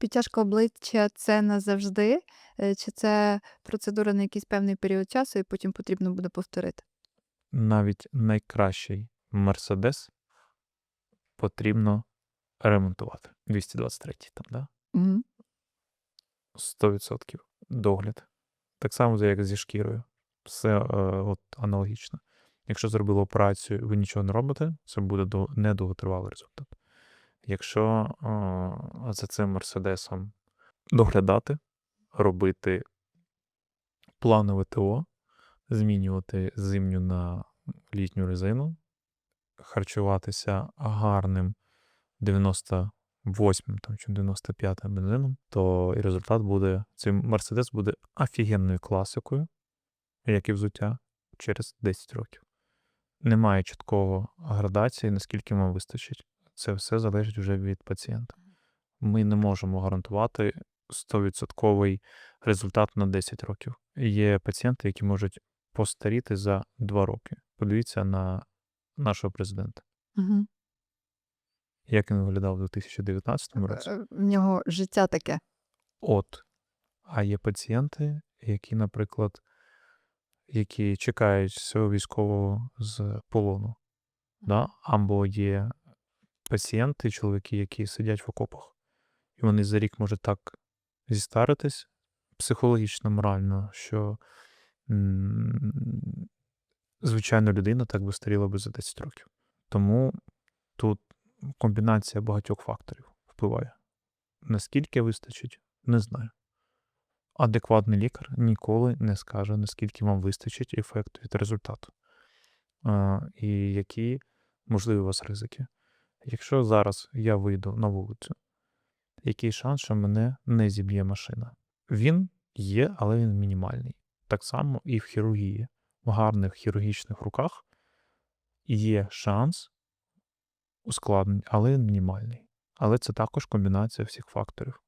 Підтяжка обличчя це назавжди, е, чи це процедура на якийсь певний період часу, і потім потрібно буде повторити? Навіть найкращий Мерседес потрібно ремонтувати. 223 там, да? Мгм. 100% догляд. Так само, як зі шкірою. Все е, от, аналогічно. Якщо зробили операцію, ви нічого не робите, це буде до, недовготривалий результат. Якщо е, за цим мерседесом доглядати, робити планове ТО, змінювати зимню на літню резину, харчуватися гарним 98 там, чи 95 бензином, то і результат буде. Цей Мерседес буде офігенною класикою, як і взуття, через 10 років. Немає чіткого градації, наскільки вам вистачить. Це все залежить вже від пацієнта. Ми не можемо гарантувати 100% результат на 10 років. Є пацієнти, які можуть постаріти за 2 роки. Подивіться на нашого президента. Мгм. Як він виглядав у 2019 році. Е, В нього життя таке. От. А є пацієнти, які, наприклад, які чекають свого військового з полону. Да? Або є пацієнти, чоловіки, які сидять в окопах. І вони за рік можуть так зістаритись психологічно, морально, що м, звичайна людина так би старіла би за 10 років. Тому тут комбінація багатьох факторів впливає. Наскільки вистачить, не знаю. Адекватний лікар ніколи не скаже, наскільки вам вистачить ефекту від результату. І які можливі у вас ризики. Якщо зараз я вийду на вулицю, який шанс, що мене не зіб'є машина? Він є, але він мінімальний. Так само і в хірургії. В гарних хірургічних руках є шанс ускладнень, але він мінімальний. Але це також комбінація всіх факторів.